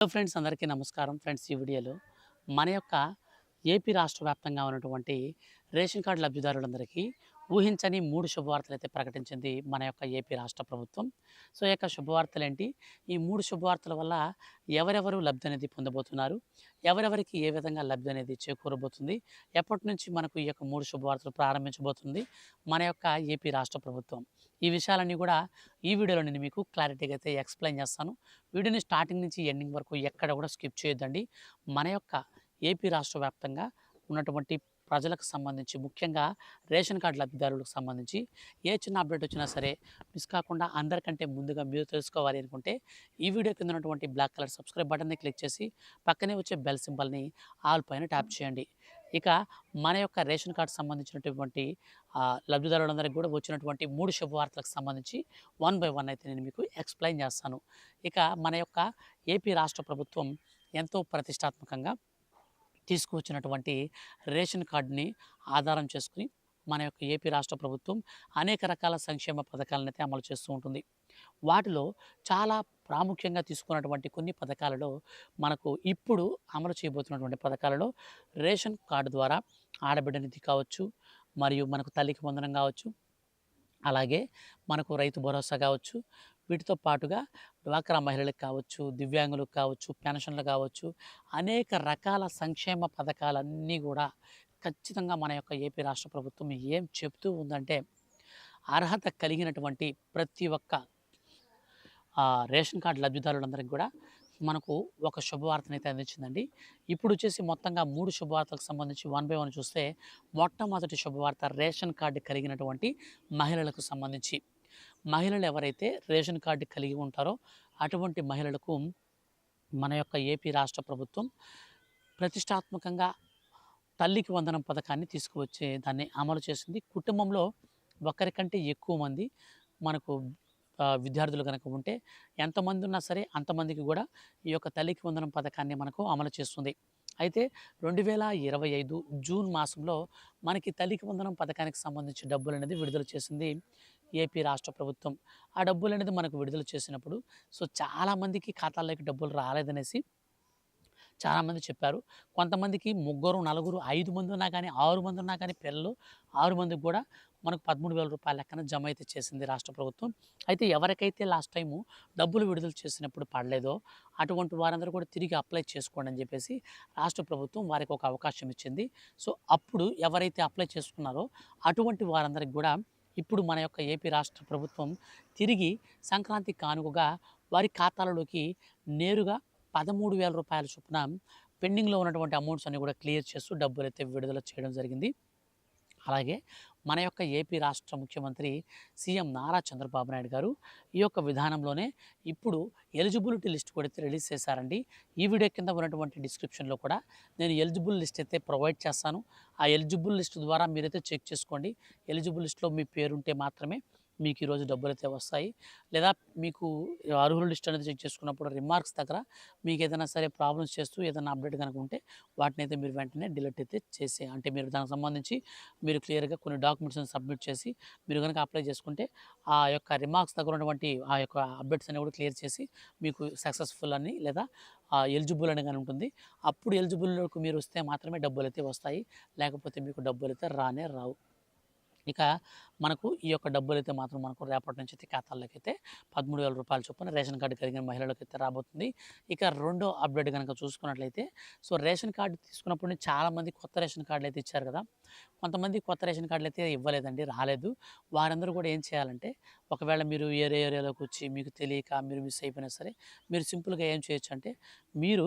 Hello friends అందరికీ నమస్కారం. Friends ఈ వీడియోలో మన యొక్క ఏపీ రాష్ట్ర వ్యాప్తంగా ఉన్నటువంటి రేషన్ కార్డు లబ్ధిదారులందరికీ ఊహించని మూడు శుభవార్తలు అయితే ప్రకటించింది మన యొక్క ఏపీ రాష్ట్ర ప్రభుత్వం. సో ఈ యొక్క శుభవార్తలు ఏంటి ఈ మూడు శుభవార్తల వల్ల ఎవరెవరు లబ్ధి అనేది పొందబోతున్నారు? ఎవరెవరికి ఏ విధంగా లబ్ధి అనేది చేకూరబోతుంది? ఎప్పటి నుంచి మనకు ఈ యొక్క మూడు శుభవార్తలు ప్రారంభించబోతుంది? మన యొక్క ఏపీ రాష్ట్ర ప్రభుత్వం. ఈ విషయాలన్నీ కూడా ఈ వీడియోలో నేను మీకు క్లారిటీగా అయితే ఎక్స్ప్లెయిన్ చేస్తాను. వీడియోని స్టార్టింగ్ నుంచి ఎండింగ్ వరకు ఎక్కడ కూడా స్కిప్ చేయొద్దండి. మన యొక్క ఏపీ రాష్ట్ర వ్యాప్తంగా ఉన్నటువంటి ప్రజలకు సంబంధించి ముఖ్యంగా రేషన్ కార్డు లబ్ధిదారులకు సంబంధించి ఏ చిన్న అప్డేట్ వచ్చినా సరే మిస్ కాకుండా అందరికంటే ముందుగా మీరు తెలుసుకోవాలి అనుకుంటే ఈ వీడియో కింద ఉన్నటువంటి బ్లాక్ కలర్ సబ్స్క్రైబ్ బటన్ని క్లిక్ చేసి పక్కనే వచ్చే బెల్ సింబల్ని ఆల్ పైన ట్యాప్ చేయండి. ఇక మన యొక్క రేషన్ కార్డు సంబంధించినటువంటి లబ్ధిదారులందరికీ కూడా వచ్చినటువంటి మూడు శుభవార్తలకు సంబంధించి వన్ బై వన్ అయితే నేను మీకు ఎక్స్ప్లెయిన్ చేస్తాను. ఇక మన యొక్క ఏపీ రాష్ట్ర ప్రభుత్వం ఎంతో ప్రతిష్టాత్మకంగా తీసుకువచ్చినటువంటి రేషన్ కార్డుని ఆధారం చేసుకుని మన యొక్క ఏపీ రాష్ట్ర ప్రభుత్వం అనేక రకాల సంక్షేమ పథకాలను అయితే అమలు చేస్తూ ఉంటుంది. వాటిలో చాలా ప్రాముఖ్యంగా తీసుకున్నటువంటి కొన్ని పథకాలలో మనకు ఇప్పుడు అమలు చేయబోతున్నటువంటి పథకాలలో రేషన్ కార్డు ద్వారా ఆడబిడ్డ నిధి కావచ్చు మరియు మనకు తల్లికి వందనం కావచ్చు అలాగే మనకు రైతు భరోసా కావచ్చు వీటితో పాటుగా డ్వాక్రా మహిళలకు కావచ్చు దివ్యాంగులకు కావచ్చు పెన్షన్లు కావచ్చు అనేక రకాల సంక్షేమ పథకాలన్నీ కూడా ఖచ్చితంగా మన యొక్క ఏపీ రాష్ట్ర ప్రభుత్వం ఏం చెప్తూ ఉందంటే అర్హత కలిగినటువంటి ప్రతి ఒక్క రేషన్ కార్డు లబ్ధిదారులందరికీ కూడా మనకు ఒక శుభవార్తను అయితే అందించిందండి. ఇప్పుడు వచ్చేసి మొత్తంగా మూడు శుభవార్తలకు సంబంధించి వన్ బై వన్ చూస్తే మొట్టమొదటి శుభవార్త రేషన్ కార్డు కలిగినటువంటి మహిళలకు సంబంధించి. మహిళలు ఎవరైతే రేషన్ కార్డు కలిగి ఉంటారో అటువంటి మహిళలకు మన యొక్క ఏపీ రాష్ట్ర ప్రభుత్వం ప్రతిష్టాత్మకంగా తల్లికి వందనం పథకాన్ని తీసుకువచ్చే దాన్ని అమలు చేసింది. కుటుంబంలో ఒకరికంటే ఎక్కువ మంది మనకు విద్యార్థులు కనుక ఉంటే ఎంతమంది ఉన్నా సరే అంతమందికి కూడా ఈ యొక్క తల్లికి వందనం పథకాన్ని మనకు అమలు చేస్తుంది. అయితే రెండు వేల ఇరవై ఐదు జూన్ మాసంలో మనకి తల్లికి వందనం పథకానికి సంబంధించి డబ్బులు అనేది విడుదల చేసింది ఏపీ రాష్ట్ర ప్రభుత్వం ఆ డబ్బులు అనేది మనకు విడుదల చేసినప్పుడు. సో చాలామందికి ఖాతాల్లోకి డబ్బులు రాలేదనేసి చాలామంది చెప్పారు. కొంతమందికి ముగ్గురు నలుగురు ఐదు మంది ఉన్నా కానీ ఆరు మంది ఉన్నా కానీ పిల్లలు ఆరు మందికి కూడా మనకు పదమూడు వేల రూపాయల లెక్కన జమ అయితే చేసింది రాష్ట్ర ప్రభుత్వం. అయితే ఎవరికైతే లాస్ట్ టైము డబ్బులు విడుదల చేసినప్పుడు పడలేదో అటువంటి వారందరూ కూడా తిరిగి అప్లై చేసుకోండి అని చెప్పేసి రాష్ట్ర ప్రభుత్వం వారికి ఒక అవకాశం ఇచ్చింది. సో అప్పుడు ఎవరైతే అప్లై చేసుకున్నారో అటువంటి వారందరికి కూడా ఇప్పుడు మన యొక్క ఏపీ రాష్ట్ర ప్రభుత్వం తిరిగి సంక్రాంతి కానుకగా వారి ఖాతాలలోకి నేరుగా పదమూడు వేల రూపాయల చొప్పున పెండింగ్లో ఉన్నటువంటి అమౌంట్స్ అన్ని కూడా క్లియర్ చేస్తూ డబ్బులు అయితే విడుదల చేయడం జరిగింది. అలాగే మన యొక్క ఏపీ రాష్ట్ర ముఖ్యమంత్రి సీఎం నారా చంద్రబాబు నాయుడు గారు ఈ యొక్క విధానంలోనే ఇప్పుడు ఎలిజిబిలిటీ లిస్ట్ కూడా అయితే రిలీజ్ చేశారండి. ఈ వీడియో కింద ఉన్నటువంటి డిస్క్రిప్షన్లో కూడా నేను ఎలిజిబుల్ లిస్ట్ అయితే ప్రొవైడ్ చేస్తాను. ఆ ఎలిజిబుల్ లిస్ట్ ద్వారా మీరైతే చెక్ చేసుకోండి. ఎలిజిబుల్ లిస్ట్లో మీ పేరు ఉంటే మాత్రమే మీకు ఈరోజు డబ్బులు అయితే వస్తాయి. లేదా మీకు అర్హుల లిస్ట్ అనేది చెక్ చేసుకున్నప్పుడు రిమార్క్స్ దగ్గర మీకు ఏదైనా సరే ప్రాబ్లమ్స్ చేస్తూ ఏదైనా అప్డేట్ కనుక ఉంటే వాటిని అయితే మీరు వెంటనే డిలీట్ అయితే చేసే అంటే మీరు దానికి సంబంధించి మీరు క్లియర్గా కొన్ని డాక్యుమెంట్స్ని సబ్మిట్ చేసి మీరు కనుక అప్లై చేసుకుంటే ఆ యొక్క రిమార్క్స్ దగ్గర ఉన్నటువంటి ఆ యొక్క అప్డేట్స్ అనేవి కూడా క్లియర్ చేసి మీకు సక్సెస్ఫుల్ అని లేదా ఎలిజిబుల్ అని కానీ ఉంటుంది. అప్పుడు ఎలిజిబుల్కి మీరు వస్తే మాత్రమే డబ్బులు అయితే వస్తాయి. లేకపోతే మీకు డబ్బులు అయితే రానే రావు. ఇక మనకు ఈ యొక్క డబ్బులు అయితే మాత్రం మనకు రేపటి నుంచి అయితే ఖాతాల్లోకి అయితే పదమూడు వేల రూపాయలు చొప్పున రేషన్ కార్డు కలిగిన మహిళలకు అయితే రాబోతుంది. ఇక రెండో అప్డేట్ కనుక చూసుకున్నట్లయితే సో రేషన్ కార్డు తీసుకున్నప్పుడు చాలామంది కొత్త రేషన్ కార్డులు అయితే ఇచ్చారు కదా. కొంతమంది కొత్త రేషన్ కార్డులు అయితే ఇవ్వలేదండి రాలేదు. వారందరూ కూడా ఏం చేయాలంటే ఒకవేళ మీరు ఏరే ఏరియాలోకి వచ్చి మీకు తెలియక మీరు మిస్ అయిపోయినా సరే మీరు సింపుల్గా ఏం చేయొచ్చు అంటే మీరు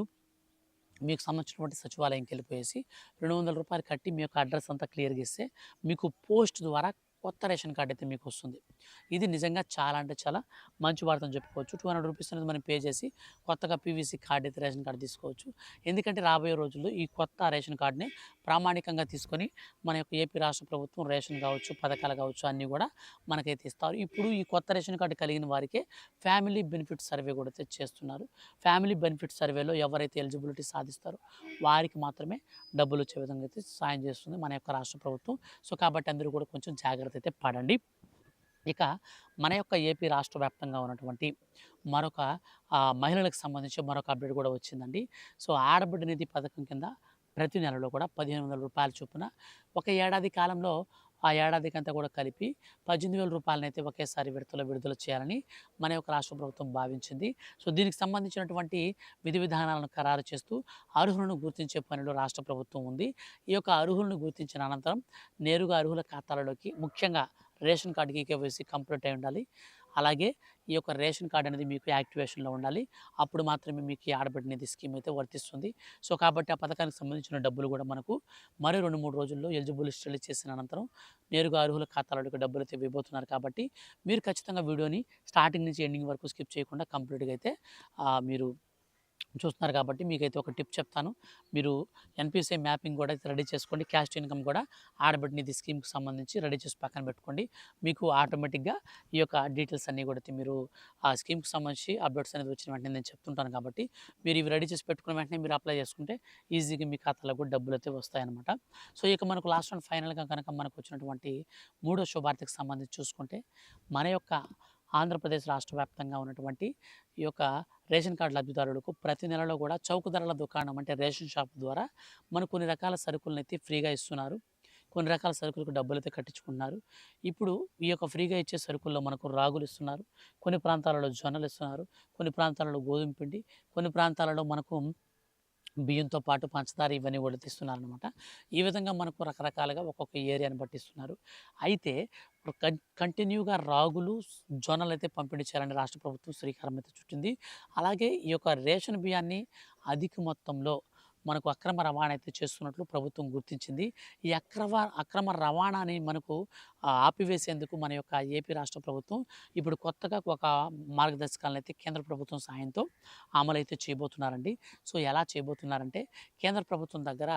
మీకు సంబంధించినటువంటి సచివాలయంకి వెళ్ళిపోయేసి రెండు వందల రూపాయలు కట్టి మీ యొక్క అడ్రస్ అంతా క్లియర్గా ఇస్తే మీకు పోస్ట్ ద్వారా కొత్త రేషన్ కార్డు అయితే మీకు వస్తుంది ఇది నిజంగా చాలా అంటే చాలా మంచి వార్త అని చెప్పుకోవచ్చు. టూ హండ్రెడ్ రూపీస్ అనేది మనం పే చేసి కొత్తగా పీవీసీ కార్డు అయితే రేషన్ కార్డు తీసుకోవచ్చు. ఎందుకంటే రాబోయే రోజుల్లో ఈ కొత్త రేషన్ కార్డుని ప్రామాణికంగా తీసుకొని మన యొక్క ఏపీ రాష్ట్ర ప్రభుత్వం రేషన్ కావచ్చు పథకాలు కావచ్చు అన్నీ కూడా మనకైతే ఇస్తారు. ఇప్పుడు ఈ కొత్త రేషన్ కార్డు కలిగిన వారికే ఫ్యామిలీ బెనిఫిట్ సర్వే కూడా అయితే చేస్తున్నారు. ఫ్యామిలీ బెనిఫిట్ సర్వేలో ఎవరైతే ఎలిజిబిలిటీ సాధిస్తారో వారికి మాత్రమే డబ్బులు వచ్చే విధంగా అయితే సాయం చేస్తుంది మన యొక్క రాష్ట్ర ప్రభుత్వం. సో కాబట్టి అందరూ కూడా కొంచెం జాగ్రత్త అయితే పడండి ఇక మన యొక్క ఏపీ రాష్ట్ర వ్యాప్తంగా ఉన్నటువంటి మరొక మహిళలకు సంబంధించి మరొక అప్డేట్ కూడా వచ్చిందండి. సో ఆడబిడ్డ నిధి పథకం కింద ప్రతి నెలలో కూడా పదిహేను వందల రూపాయల చొప్పున ఒక ఏడాది కాలంలో ఆ ఏడాదికంతా కూడా కలిపి పద్దెనిమిది వేల రూపాయలని అయితే ఒకేసారి విడతలో విడుదల చేయాలని మన యొక్క రాష్ట్ర ప్రభుత్వం భావించింది. సో దీనికి సంబంధించినటువంటి విధి విధానాలను ఖరారు చేస్తూ అర్హులను గుర్తించే పనిలో రాష్ట్ర ప్రభుత్వం ఉంది. ఈ యొక్క అర్హులను గుర్తించిన అనంతరం నేరుగా అర్హుల ఖాతాలలోకి ముఖ్యంగా రేషన్ కార్డుకి కేవైసీ కంప్లీట్ అయి ఉండాలి. అలాగే ఈ యొక్క రేషన్ కార్డు అనేది మీకు యాక్టివేషన్లో ఉండాలి. అప్పుడు మాత్రమే మీకు ఈ ఆడబిడ్డ స్కీమ్ అయితే వర్తిస్తుంది. సో కాబట్టి ఆ పథకానికి సంబంధించిన డబ్బులు కూడా మనకు మరో రెండు మూడు రోజుల్లో ఎలిజిబుల్ స్టడీ చేసిన అనంతరం నేరుగా అర్హుల ఖాతాలకు డబ్బులు అయితే ఇవ్వబోతున్నారు కాబట్టి మీరు ఖచ్చితంగా వీడియోని స్టార్టింగ్ నుంచి ఎండింగ్ వరకు స్కిప్ చేయకుండా కంప్లీట్గా అయితే మీరు చూస్తున్నారు కాబట్టి మీకైతే ఒక టిప్ చెప్తాను. మీరు ఎన్పిసిఐ మ్యాపింగ్ కూడా రెడీ చేసుకోండి. క్యాస్ట్ ఇన్కమ్ కూడా ఆడబిడ్డ ఇది స్కీమ్కి సంబంధించి రెడీ చేసి పక్కన పెట్టుకోండి. మీకు ఆటోమేటిక్గా ఈ యొక్క డీటెయిల్స్ అన్నీ కూడా మీరు ఆ స్కీమ్కి సంబంధించి అప్డేట్స్ అనేది వచ్చిన వెంటనే నేను చెప్తుంటాను కాబట్టి మీరు ఇవి రెడీ చేసి పెట్టుకున్న వెంటనే మీరు అప్లై చేసుకుంటే ఈజీగా మీ ఖాతాలో కూడా డబ్బులు అయితే వస్తాయన్నమాట. సో ఇక మనకు లాస్ట్ అండ్ ఫైనల్గా కనుక మనకు వచ్చినటువంటి మూడో శుభార్తకి సంబంధించి చూసుకుంటే మన యొక్క ఆంధ్రప్రదేశ్ రాష్ట్ర వ్యాప్తంగా ఉన్నటువంటి ఈ యొక్క రేషన్ కార్డు లబ్ధిదారులకు ప్రతి నెలలో కూడా చౌక ధరల దుకాణం అంటే రేషన్ షాప్ ద్వారా మనకు కొన్ని రకాల సరుకులను అయితే ఫ్రీగా ఇస్తున్నారు. కొన్ని రకాల సరుకులకు డబ్బులు అయితే కట్టించుకున్నారు ఇప్పుడు ఈ యొక్క ఫ్రీగా ఇచ్చే సరుకుల్లో మనకు రాగులు ఇస్తున్నారు. కొన్ని ప్రాంతాలలో జొన్నలు ఇస్తున్నారు. కొన్ని ప్రాంతాలలో గోధుమ పిండి. కొన్ని ప్రాంతాలలో మనకు బియ్యంతో పాటు పంచదార ఇవన్నీ కూడా ఇస్తున్నారు అనమాట ఈ విధంగా మనకు రకరకాలుగా ఒక్కొక్క ఏరియాని పట్టిస్తున్నారు అయితే కంటిన్యూగా రాగులు జొన్నలు అయితే పంపిణీ చేయాలని రాష్ట్ర ప్రభుత్వం శ్రీకారం అయితే చుట్టింది. అలాగే ఈ యొక్క రేషన్ బియ్యాన్ని అధిక మొత్తంలో మనకు అక్రమ రవాణా అయితే చేస్తున్నట్లు ప్రభుత్వం గుర్తించింది. ఈ అక్రమ అక్రమ రవాణాని మనకు ఆపివేసేందుకు మన యొక్క ఏపీ రాష్ట్ర ప్రభుత్వం ఇప్పుడు కొత్తగా ఒక మార్గదర్శకాలను అయితే కేంద్ర ప్రభుత్వం సాయంతో అమలు అయితే చేయబోతున్నారండి. సో ఎలా చేయబోతున్నారంటే కేంద్ర ప్రభుత్వం దగ్గర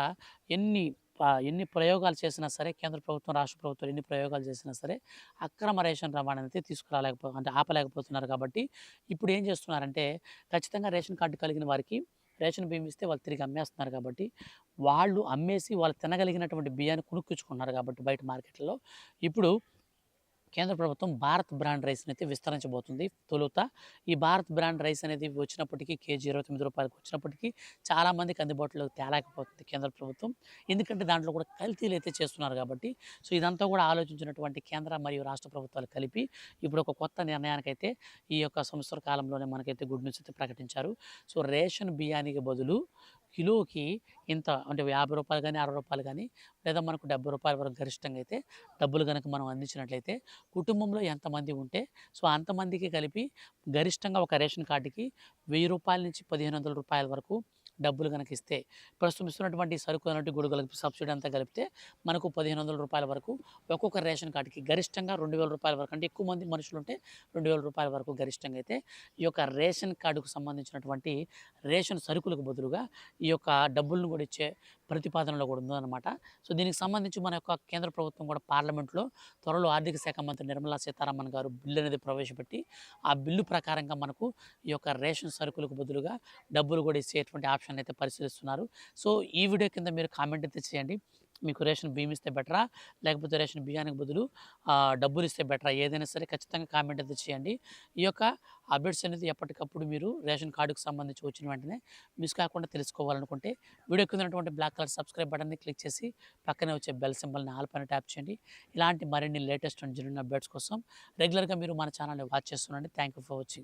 ఎన్ని ఎన్ని ప్రయోగాలు చేసినా సరే కేంద్ర ప్రభుత్వం రాష్ట్ర ప్రభుత్వం ఎన్ని ప్రయోగాలు చేసినా సరే అక్రమ రేషన్ రవాణా అయితే తీసుకురాలేకపో అంటే ఆపలేకపోతున్నారు కాబట్టి ఇప్పుడు ఏం చేస్తున్నారంటే ఖచ్చితంగా రేషన్ కార్డు కలిగిన వారికి రేషన్ బియ్యం ఇస్తే వాళ్ళు తిరిగి అమ్మేస్తున్నారు కాబట్టి వాళ్ళు అమ్మేసి వాళ్ళు తినగలిగినటువంటి బియ్యాన్ని కొనుక్కుంటున్నారు కాబట్టి బయట మార్కెట్లో. ఇప్పుడు కేంద్ర ప్రభుత్వం భారత్ బ్రాండ్ రైస్ని అయితే విస్తరించబోతుంది. తొలుత ఈ భారత్ బ్రాండ్ రైస్ అనేది వచ్చినప్పటికీ కేజీ ఇరవై తొమ్మిది రూపాయలకు వచ్చినప్పటికీ చాలామందికి అందుబాటులోకి తేలేకపోతుంది కేంద్ర ప్రభుత్వం. ఎందుకంటే దాంట్లో కూడా కల్తీలు అయితే చేస్తున్నారు కాబట్టి సో ఇదంతా కూడా ఆలోచించినటువంటి కేంద్ర మరియు రాష్ట్ర ప్రభుత్వాలు కలిపి ఇప్పుడు ఒక కొత్త నిర్ణయానికైతే ఈ యొక్క సంవత్సర కాలంలోనే మనకైతే గుడ్ న్యూస్ అయితే ప్రకటించారు. సో రేషన్ బియ్యానికి బదులు కిలోకి ఇంత అంటే యాభై రూపాయలు కానీ అరవై రూపాయలు కానీ లేదా మనకు డెబ్బై రూపాయల వరకు గరిష్టంగా అయితే డబ్బులు కనుక మనం అందించినట్లయితే కుటుంబంలో ఎంతమంది ఉంటే సో అంతమందికి కలిపి గరిష్టంగా ఒక రేషన్ కార్డుకి వెయ్యి రూపాయల నుంచి పదిహేను వందల రూపాయల వరకు డబ్బులు కనుక ఇస్తే ప్రస్తుతం ఇస్తున్నటువంటి సరుకు అన్నట్టు గొడుగులకు సబ్సిడీ అంతా కలిపితే మనకు పదిహేను వందల రూపాయల వరకు ఒక్కొక్క రేషన్ కార్డుకి గరిష్టంగా రెండు వేల రూపాయల వరకు అంటే ఎక్కువ మంది మనుషులు ఉంటే రెండు వేల రూపాయల వరకు గరిష్టంగా అయితే ఈ యొక్క రేషన్ కార్డుకు సంబంధించినటువంటి రేషన్ సరుకులకు బదులుగా ఈ యొక్క డబ్బులను కూడా ఇచ్చే ప్రతిపాదనలో కూడా ఉందన్నమాట. సో దీనికి సంబంధించి మన యొక్క కేంద్ర ప్రభుత్వం కూడా పార్లమెంట్లో త్వరలో ఆర్థిక శాఖ మంత్రి నిర్మలా సీతారామన్ గారు బిల్లు అనేది ప్రవేశపెట్టి ఆ బిల్లు ప్రకారంగా మనకు ఈ యొక్క రేషన్ సరుకులకు బదులుగా డబ్బులు కూడా ఇచ్చేటువంటి ఆప్షన్ అయితే పరిశీలిస్తున్నారు. సో ఈ వీడియో కింద మీరు కామెంట్ అయితే చేయండి. మీకు రేషన్ బియ్యం ఇస్తే బెటరా? లేకపోతే రేషన్ బియ్యానికి బదులు డబ్బులు ఇస్తే బెటరా? ఏదైనా సరే ఖచ్చితంగా కామెంట్ అయితే చేయండి. ఈ యొక్క అప్డేట్స్ అనేది ఎప్పటికప్పుడు మీరు రేషన్ కార్డుకు సంబంధించి వచ్చిన వెంటనే మిస్ కాకుండా తెలుసుకోవాలనుకుంటే వీడియో కింద ఉన్నటువంటి బ్లాక్ కలర్ సబ్స్క్రైబ్ బటన్ని క్లిక్ చేసి పక్కనే వచ్చే బెల్ సింబల్ని ఆల్ పైన ట్యాప్ చేయండి. ఇలాంటి మరిన్ని లేటెస్ట్ అండ్ జరిగిన అప్డేట్స్ కోసం రెగ్యులర్గా మీరు మన ఛానల్ని watch చేస్తుండండి. Thank you for watching.